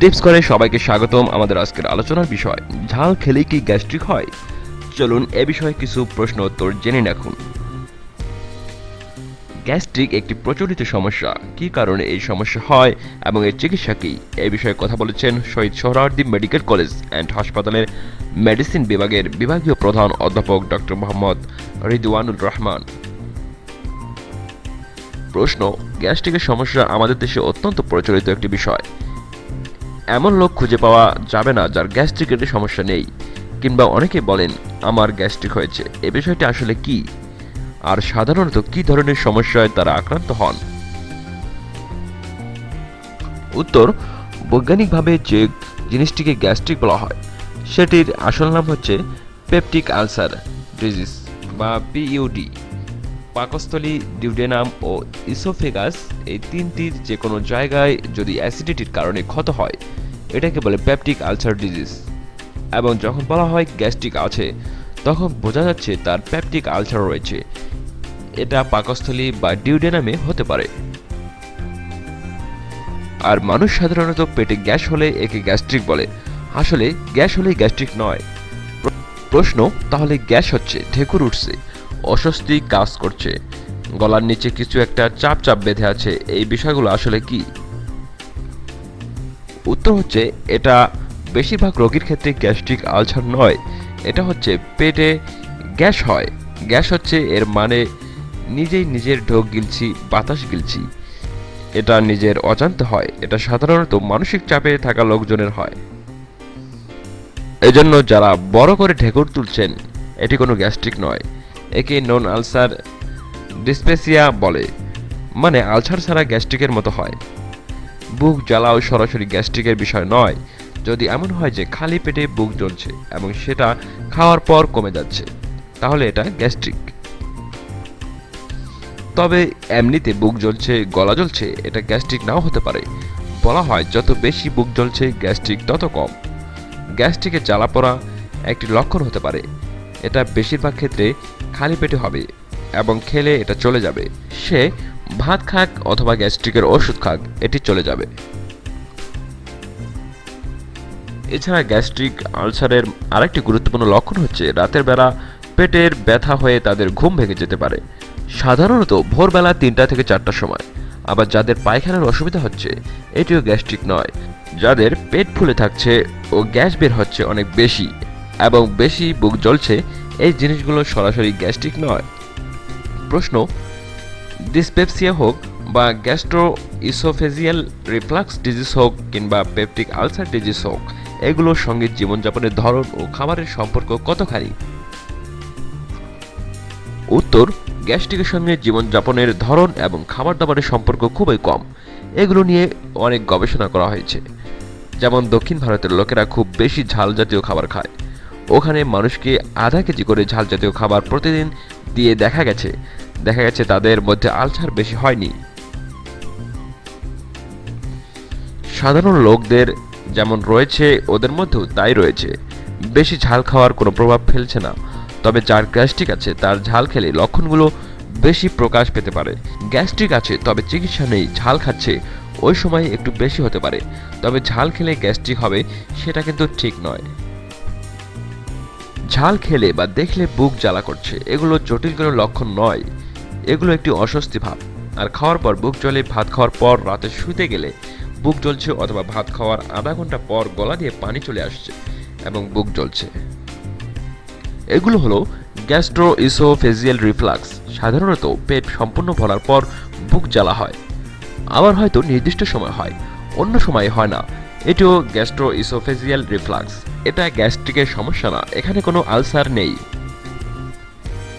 Tips করে সবাইকে স্বাগতম আমাদের আজকের আলোচনার বিষয়, ঝাল খেলেই কি গ্যাস্ট্রিক হয়? চলুন এ বিষয়ে কিছু প্রশ্ন উত্তর জেনে রাখুন গ্যাস্ট্রিক একটি প্রচলিত সমস্যা। কী কারণে এই সমস্যা হয় এবং এর চিকিৎসা কী? এ বিষয়ে কথা বলেছেন Shaheed Suhrawardy medical college and হাসপাতালের মেডিসিন বিভাগের বিভাগীয় প্রধান অধ্যাপক ডক্টর মোহাম্মদ রিদওয়ানুর রহমান। প্রশ্ন, গ্যাস্ট্রিকের সমস্যা আমাদের দেশে অত্যন্ত প্রচলিত একটি বিষয়। এমন লোক খুঁজে পাওয়া যাবে না যার গ্যাস্ট্রিকের সমস্যা নেই। কিংবা অনেকে বলেন, আমার গ্যাস্ট্রিক হয়েছে, এ বিষয়টি আসলে কি? আর সাধারণত কি ধরনের সমস্যায় তারা আক্রান্ত হন? উত্তর, বৈজ্ঞানিকভাবে যে জিনিসটিকে গ্যাস্ট্রিক বলা হয়, সেটির আসল নাম হচ্ছে পেপটিক আলসার ডিজিজ বা পিইউডি পাকস্থলী, ডিউডেনাম ও ইসোফেগাস এই তিনটির যে কোনো জায়গায় যদি অ্যাসিডিটির কারণে ক্ষত হয় এটাকে বলে পেপটিক আলসার ডিজিজ। এবং যখন বলা হয় গ্যাস্ট্রিক আছে, তখন বোঝা যাচ্ছে তার পেপটিক আলসার রয়েছে। এটা পাকস্থলী বা ডিউডেনামে হতে পারে। আর মানুষ সাধারণত পেটে গ্যাস হলে একে গ্যাস্ট্রিক বলে। আসলে গ্যাস হলেই গ্যাস্ট্রিক নয়। প্রশ্ন, তাহলে গ্যাস হচ্ছে, ঢেকুর উঠছে, অস্বস্তি কাজ করছে। গলার নিচে কিছু একটা চাপ চাপ বেঁধে আছে, এই বিষয়গুলো আসলে কি? উত্তর হচ্ছে এটা বেশিরভাগ রোগীর ক্ষেত্রে গ্যাস্ট্রিক আলসার নয়, এটা হচ্ছে পেটে গ্যাস হয়। গ্যাস হচ্ছে এর মানে নিজেই নিজের ঢোক গিলছি, বাতাস গিলছি। এটা নিজের অজান্তে হয়, এটা সাধারণত মানসিক চাপে থাকা লোকজনের হয়। এজন্য যারা বড় করে ঢেকুর তুলছেন, এটি কোনো গ্যাস্ট্রিক নয়। একে নন আলসার ডিসপেসিয়া বলে মানে আলসার ছাড়া গ্যাস্ট্রিকের মতো হয়। বুক জ্বালাও সরাসরি গ্যাস্ট্রিকের বিষয় নয়। যদি এমন হয় যে খালি পেটে বুক জ্বলছে এবং সেটা খাওয়ার পর কমে যাচ্ছে, তাহলে এটা গ্যাস্ট্রিক। তবে এমনিতে বুক জ্বলছে, গলা জ্বলছে, এটা গ্যাস্ট্রিক নাও হতে পারে। বলা হয়, যত বেশি বুক জ্বলছে, গ্যাস্ট্রিক তত কম। গ্যাস্ট্রিকে জ্বালা পড়া একটি লক্ষণ হতে পারে। এটা বেশিরভাগ ক্ষেত্রে খালি পেটে হবে এবং খেলে এটা চলে যাবে। সে ভাত খাক অথবা গ্যাস্ট্রিকের ওষুধ খাক, এটি চলে যাবে। এছাড়া গ্যাস্ট্রিক আলসারের আরেকটি গুরুত্বপূর্ণ লক্ষণ হচ্ছে রাতের বেলা পেটের ব্যথা হয়ে তাদের ঘুম ভেঙে যেতে পারে। সাধারণত ভোরবেলা তিনটা থেকে চারটার সময়। আবার যাদের পায়খানার অসুবিধা হচ্ছে, এটিও গ্যাস্ট্রিক নয়। যাদের পেট ফুলে থাকছে ও গ্যাস বের হচ্ছে অনেক বেশি এবং বেশি বুক জ্বলছে, এই জিনিসগুলো সরাসরি গ্যাস্ট্রিক নয়। প্রশ্ন ডিসপেপসিয়া হোক বা গ্যাস্ট্রো ইসোফেজিয়াল রিফ্লাক্স ডিজিজ হোক কিংবা পেপটিক আলসার ডিজিজ হোক, এগুলোর সঙ্গে জীবনযাপনের ধরন ও খাবারের সম্পর্ক কতখানি? উত্তর গ্যাস্ট্রিকের সঙ্গে জীবনযাপনের ধরন এবং খাবার দাবারের সম্পর্ক খুবই কম। এগুলো নিয়ে অনেক গবেষণা করা হয়েছে। যেমন দক্ষিণ ভারতের লোকেরা খুব বেশি ঝাল জাতীয় খাবার খায়। ওখানে মানুষকে আধা কেজি করে ঝাল জাতীয় খাবার প্রতিদিন দিয়ে দেখা গেছে। দেখা গেছে তাদের মধ্যে আলসার বেশি হয়নি। সাধারণ লোকদের যেমন রয়েছে, ওদের মধ্যেও তাই রয়েছে। বেশি ঝাল খাওয়ার কোনো প্রভাব ফেলছে না, তবে যার গ্যাস্ট্রিক আছে তার ঝাল খেলে লক্ষণগুলো বেশি প্রকাশ পেতে পারে। গ্যাস্ট্রিক আছে, তবে চিকিৎসা নেই, ঝাল খাচ্ছে, ওই সময় একটু বেশি হতে পারে। তবে ঝাল খেলে গ্যাস্ট্রিক হবে, সেটা কিন্তু ঠিক নয়। ঝাল খেলে বা দেখলে বুক জ্বালা করছে, এগুলো জটিল কোনো লক্ষণ নয়। এগুলো একটি অস্বস্তি ভাব। আর খাওয়ার পর বুক জ্বলে, ভাত খাওয়ার পর রাতে শুতে গেলে বুক জ্বলছে অথবা ভাত খাওয়ার আধা ঘণ্টা পর গলা দিয়ে পানি চলে আসছে এবং বুক জ্বলছে। এগুলো হলো গ্যাস্ট্রো ইসোফেজিয়াল রিফ্লাক্স। সাধারণত পেট সম্পূর্ণ ভরার পর বুক জ্বালা হয়। আবার হয়তো নির্দিষ্ট সময় হয়, অন্য সময় হয় না। এটিও গ্যাস্ট্রো ইসোফেজিয়াল রিফ্লাক্স। এটা গ্যাস্ট্রিকের সমস্যা না, এখানে কোনো আলসার নেই।